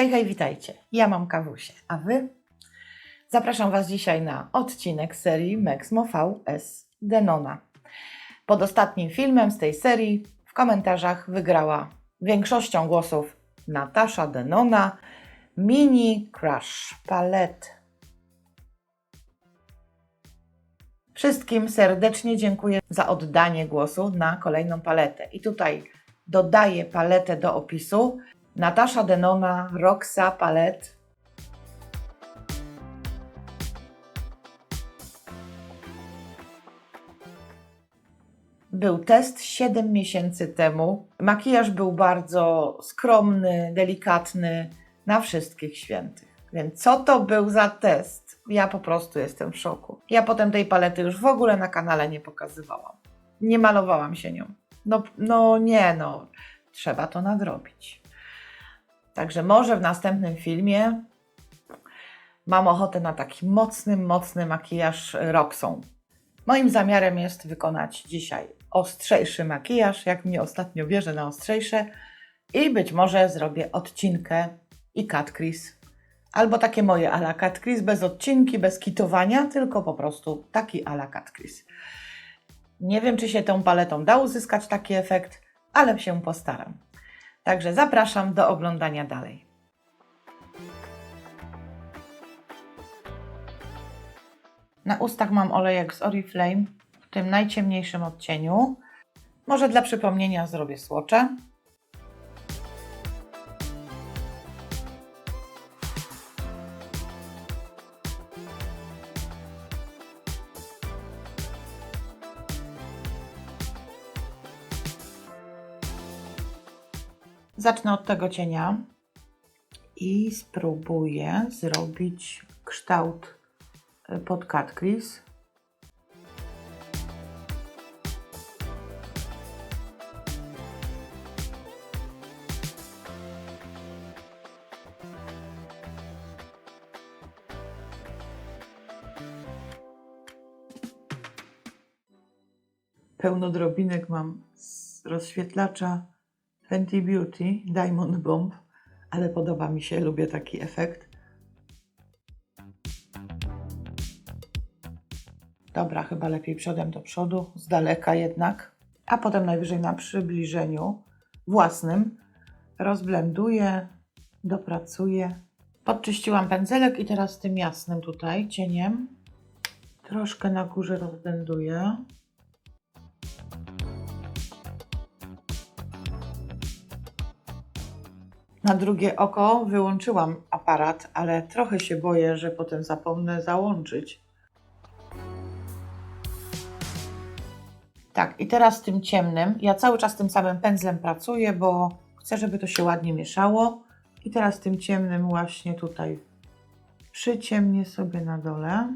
Hej, hej, witajcie. Ja mam kawusie, a wy? Zapraszam Was dzisiaj na odcinek serii Mexmo VS Denona. Pod ostatnim filmem z tej serii w komentarzach wygrała większością głosów Natasza Denona Mini Crush Palette. Wszystkim serdecznie dziękuję za oddanie głosu na kolejną paletę. I tutaj dodaję paletę do opisu. Natasza Denona, Roxa Palette. Był test 7 miesięcy temu. Makijaż był bardzo skromny, delikatny, na wszystkich świętych. Więc co to był za test? Ja po prostu jestem w szoku. Ja potem tej palety już w ogóle na kanale nie pokazywałam. Nie malowałam się nią. No, no nie, no. Trzeba to nadrobić. Także może w następnym filmie mam ochotę na taki mocny, mocny makijaż Roxą. Moim zamiarem jest wykonać dzisiaj ostrzejszy makijaż, jak mnie ostatnio bierze na ostrzejsze i być może zrobię odcinkę i cut crease. Albo takie moje ala cut crease, bez odcinki, bez kitowania, tylko po prostu taki ala cut crease. Nie wiem, czy się tą paletą da uzyskać taki efekt, ale się postaram. Także zapraszam do oglądania dalej. Na ustach mam olejek z Oriflame w tym najciemniejszym odcieniu. Może dla przypomnienia zrobię słocze. Zacznę od tego cienia i spróbuję zrobić kształt y, pod crease. Pełno drobinek mam z rozświetlacza Fenty Beauty Diamond Bomb, ale podoba mi się, lubię taki efekt. Dobra, chyba lepiej przodem do przodu, z daleka jednak, a potem najwyżej na przybliżeniu własnym rozblenduję, dopracuję. Podczyściłam pędzelek i teraz tym jasnym tutaj cieniem troszkę na górze rozblenduję. Na drugie oko wyłączyłam aparat, ale trochę się boję, że potem zapomnę załączyć. Tak, i teraz tym ciemnym. Ja cały czas tym samym pędzlem pracuję, bo chcę, żeby to się ładnie mieszało. I teraz tym ciemnym właśnie tutaj przyciemnię sobie na dole.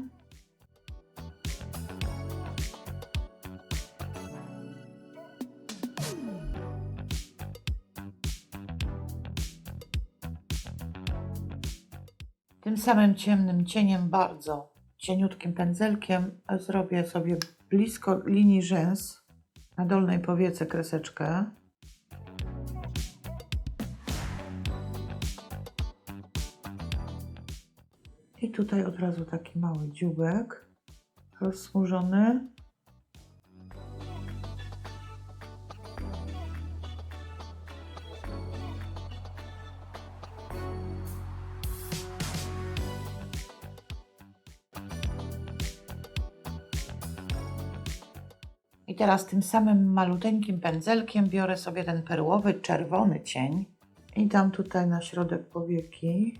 Tym samym ciemnym cieniem, bardzo cieniutkim pędzelkiem, zrobię sobie blisko linii rzęs na dolnej powiece kreseczkę. I tutaj od razu taki mały dziubek rozsmużony. I teraz tym samym maluteńkim pędzelkiem biorę sobie ten perłowy, czerwony cień i dam tutaj na środek powieki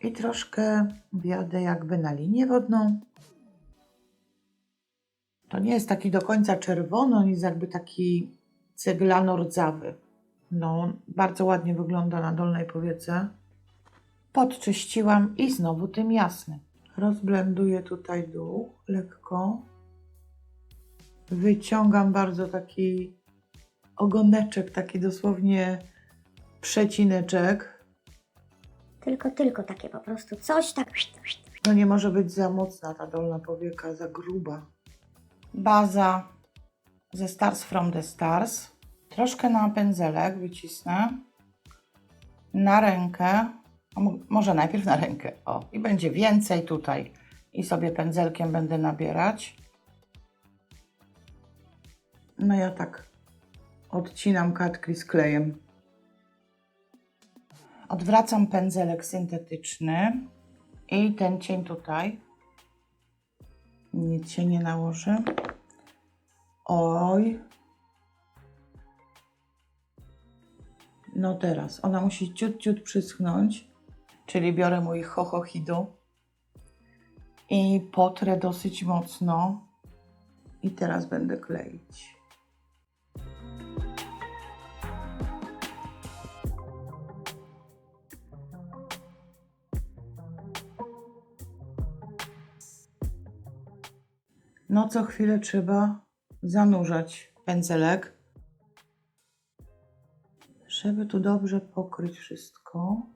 i troszkę wjadę jakby na linię wodną. To nie jest taki do końca czerwony, on jest jakby taki ceglano-rdzawy. No, bardzo ładnie wygląda na dolnej powiece. Podczyściłam i znowu tym jasnym. Rozblenduję tutaj dół lekko wyciągam bardzo taki ogoneczek, taki dosłownie przecineczek. Tylko, tylko takie po prostu coś tak. No nie może być za mocna ta dolna powieka, za gruba. Baza ze Stars from the Stars. Troszkę na pędzelek wycisnę. Na rękę Może najpierw na rękę. O, i będzie więcej tutaj. I sobie pędzelkiem będę nabierać. No ja tak odcinam kartki z klejem. Odwracam pędzelek syntetyczny i ten cień tutaj. Nic się nie nałoży. Oj. No teraz, ona musi ciut, ciut przyschnąć. Czyli biorę mój hohohidu i potrę dosyć mocno. I teraz będę kleić. No co chwilę trzeba zanurzać pędzelek, żeby tu dobrze pokryć wszystko.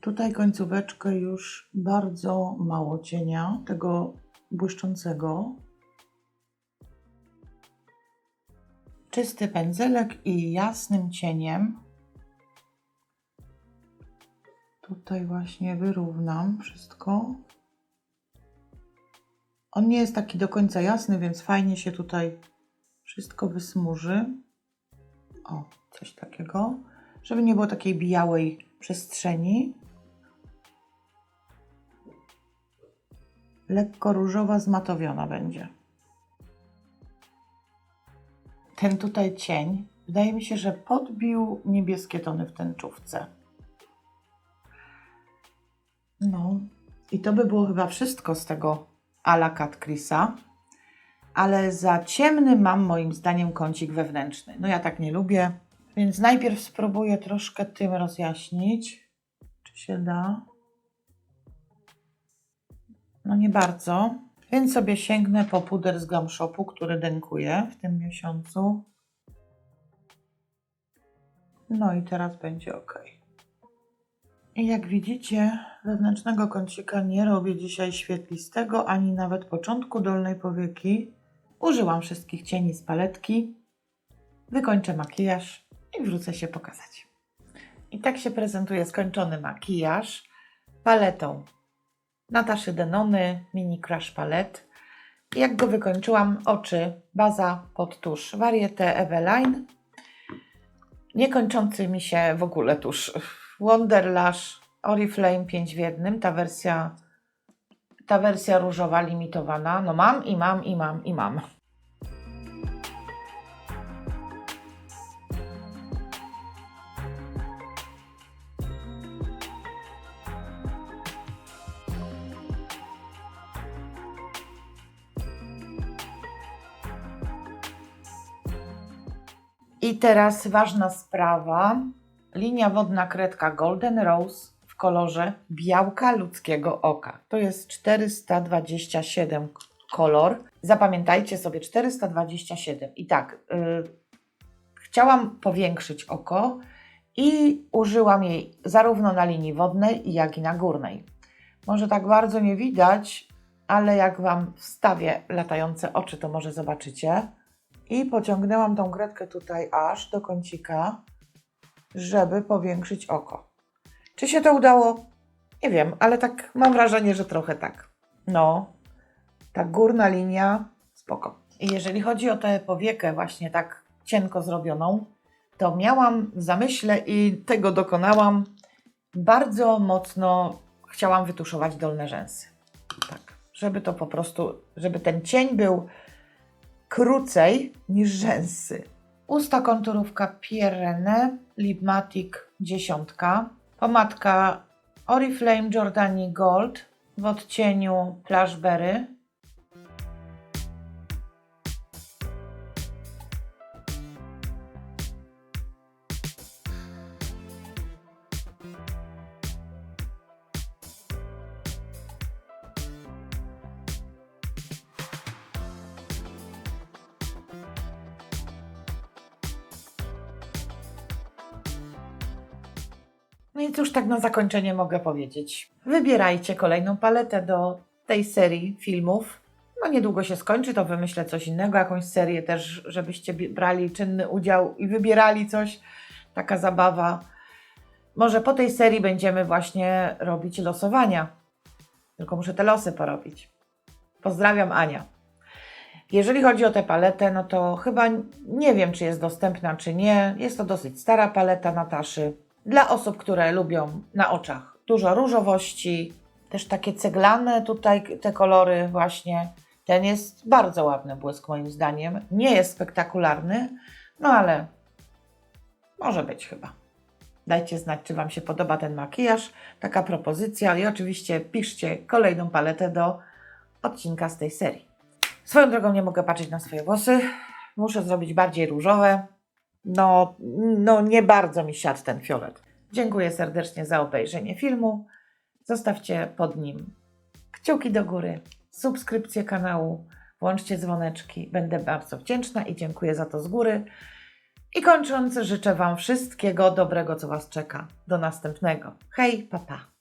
Tutaj końcóweczkę już bardzo mało cienia, tego błyszczącego. Czysty pędzelek i jasnym cieniem. Tutaj właśnie wyrównam wszystko. On nie jest taki do końca jasny, więc fajnie się tutaj wszystko wysmuży. O, coś takiego. Żeby nie było takiej białej przestrzeni. Lekko różowa, zmatowiona będzie. Ten tutaj cień, wydaje mi się, że podbił niebieskie tony w tęczówce. I to by było chyba wszystko z tego ala Cat Chrisa. Ale za ciemny mam moim zdaniem kącik wewnętrzny. No ja tak nie lubię, więc najpierw spróbuję troszkę tym rozjaśnić. Czy się da? No nie bardzo. Więc sobie sięgnę po puder z Glam Shopu, który dękuję w tym miesiącu. No i teraz będzie ok. Jak widzicie, wewnętrznego kącika nie robię dzisiaj świetlistego, ani nawet początku dolnej powieki. Użyłam wszystkich cieni z paletki. Wykończę makijaż i wrócę się pokazać. I tak się prezentuje skończony makijaż paletą Nataszy Denony Mini Crush Palette. Jak go wykończyłam, oczy, baza pod tusz Varieté Eveline. Niekończący mi się w ogóle tusz Wonderlash Oriflame 5 w jednym, ta wersja, ta wersja różowa limitowana. No mam i mam i mam i mam. I teraz ważna sprawa. Linia wodna kredka Golden Rose w kolorze białka ludzkiego oka. To jest 427 kolor. Zapamiętajcie sobie 427. I tak, yy, chciałam powiększyć oko i użyłam jej zarówno na linii wodnej, jak i na górnej. Może tak bardzo nie widać, ale jak Wam wstawię latające oczy, to może zobaczycie. I pociągnęłam tą kredkę tutaj aż do kącika, żeby powiększyć oko. Czy się to udało? Nie wiem, ale tak mam wrażenie, że trochę tak. No, ta górna linia, spoko. I jeżeli chodzi o tę powiekę właśnie tak cienko zrobioną, to miałam w zamyśle i tego dokonałam. Bardzo mocno chciałam wytuszować dolne rzęsy. Tak, żeby to po prostu, żeby ten cień był krócej niż rzęsy. Usta konturówka Pierre Lipmatic 10. Pomadka Oriflame Jordani Gold w odcieniu Plashberry. No i cóż tak na zakończenie mogę powiedzieć. Wybierajcie kolejną paletę do tej serii filmów. No niedługo się skończy, to wymyślę coś innego, jakąś serię też, żebyście brali czynny udział i wybierali coś. Taka zabawa. Może po tej serii będziemy właśnie robić losowania. Tylko muszę te losy porobić. Pozdrawiam Ania. Jeżeli chodzi o tę paletę, no to chyba nie wiem, czy jest dostępna, czy nie. Jest to dosyć stara paleta Nataszy. Dla osób, które lubią na oczach dużo różowości, też takie ceglane tutaj te kolory właśnie. Ten jest bardzo ładny błysk moim zdaniem. Nie jest spektakularny, no ale może być chyba. Dajcie znać, czy Wam się podoba ten makijaż. Taka propozycja i oczywiście piszcie kolejną paletę do odcinka z tej serii. Swoją drogą nie mogę patrzeć na swoje włosy. Muszę zrobić bardziej różowe. No, no nie bardzo mi siadł ten fiolet. Dziękuję serdecznie za obejrzenie filmu. Zostawcie pod nim kciuki do góry, subskrypcję kanału, włączcie dzwoneczki. Będę bardzo wdzięczna i dziękuję za to z góry. I kończąc, życzę Wam wszystkiego dobrego, co Was czeka. Do następnego. Hej, papa. Pa.